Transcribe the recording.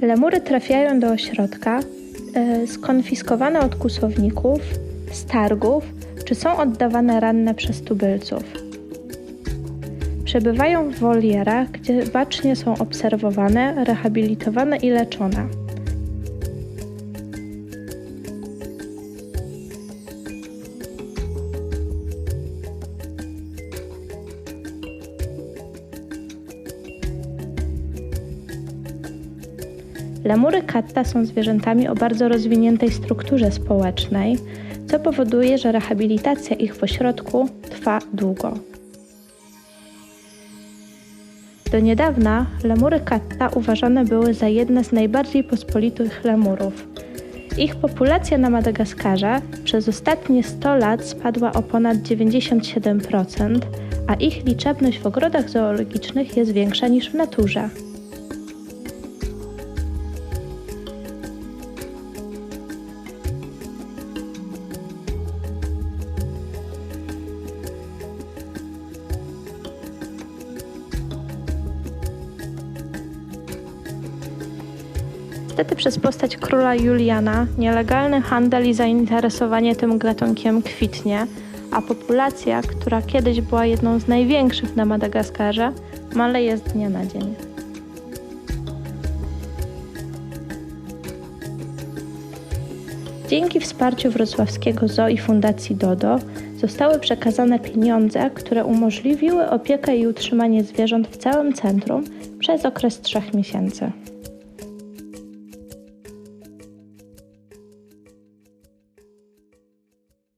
Lemury trafiają do ośrodka e, skonfiskowane od kłusowników, z targów, czy są oddawane ranne przez tubylców. Przebywają w wolierach, gdzie bacznie są obserwowane, rehabilitowane i leczone. Lemury katta są zwierzętami o bardzo rozwiniętej strukturze społecznej, co powoduje, że rehabilitacja ich w ośrodku trwa długo. Do niedawna lemury katta uważane były za jedne z najbardziej pospolitych lemurów. Ich populacja na Madagaskarze przez ostatnie 100 lat spadła o ponad 97%, a ich liczebność w ogrodach zoologicznych jest większa niż w naturze. Niestety przez postać króla Juliana nielegalny handel i zainteresowanie tym gatunkiem kwitnie, a populacja, która kiedyś była jedną z największych na Madagaskarze, maleje z dnia na dzień. Dzięki wsparciu wrocławskiego ZOO i Fundacji DODO zostały przekazane pieniądze, które umożliwiły opiekę i utrzymanie zwierząt w całym centrum przez okres trzech miesięcy.